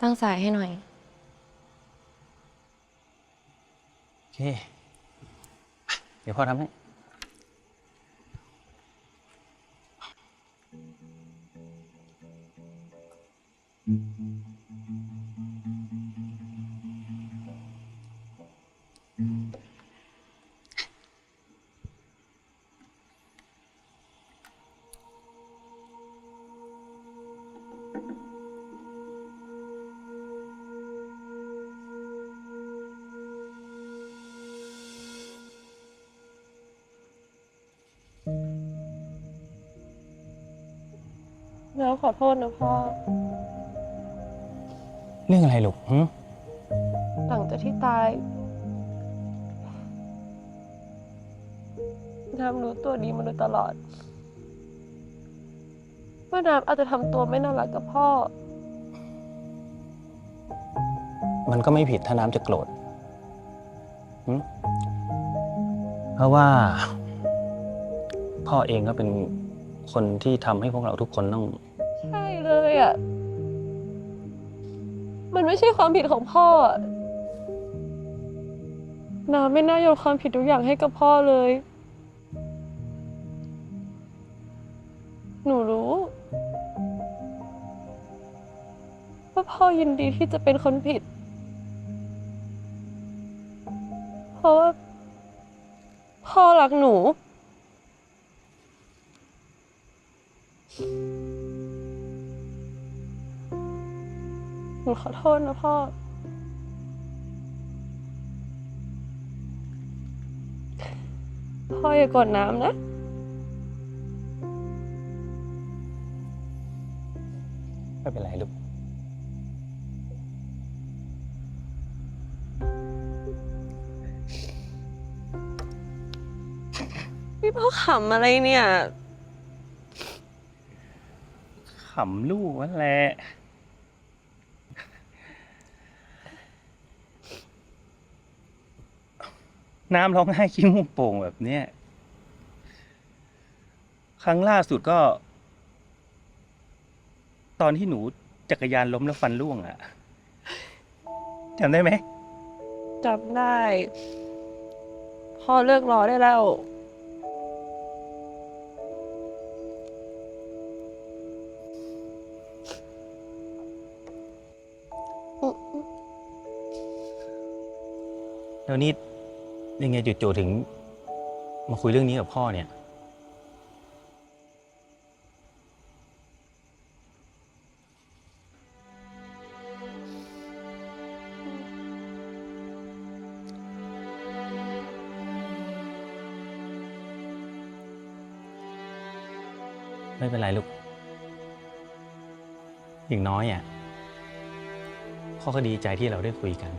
ตั้งสายให้หน่อย โอเค เดี๋ยวพ่อทำให้ แล้วขอโทษนะพ่อ เรื่องอะไรลูกหึหลังจากที่ตายน้ำรู้ตัวดีมาโดยตลอดว่าน้ำอาจจะทำตัวไม่น่ารักกับพ่อ มันก็ไม่ผิดถ้าน้ำจะโกรธหึเพราะว่า พ่อเองก็เป็นคนที่ทำให้พวกเราทุกคนต้องใช่เลย อะมันไม่ใช่ความผิดของพ่อ น้ำไม่น่าโยนความผิดทุกอย่างให้กับพ่อเลย หนูรู้ ว่าพ่อยินดีที่จะเป็นคนผิด เพราะว่าพ่อรักหนู นูขอโทษนะพ่อ พ่ออย่ากดน้ำนะ ไม่เป็นไรลูกพี่พ่อขำอะไรเนี่ย ขำลูกนั่นแหละ น้ำร้องไห้ขี้มูกโป่งแบบเนี้ยครั้งล่าสุดก็ ตอนที่หนูจักรยานล้มแล้วฟันร่วงอะจำได้ไหมจำได้ พ่อเลิกรอได้แล้ว แล้วนี่ ยังไงจู่ๆถึง มาคุยเรื่องนี้กับพ่อเนี่ย ไม่เป็นไรลูก อย่างน้อยอะพ่อก็ดีใจที่เราได้คุยกัน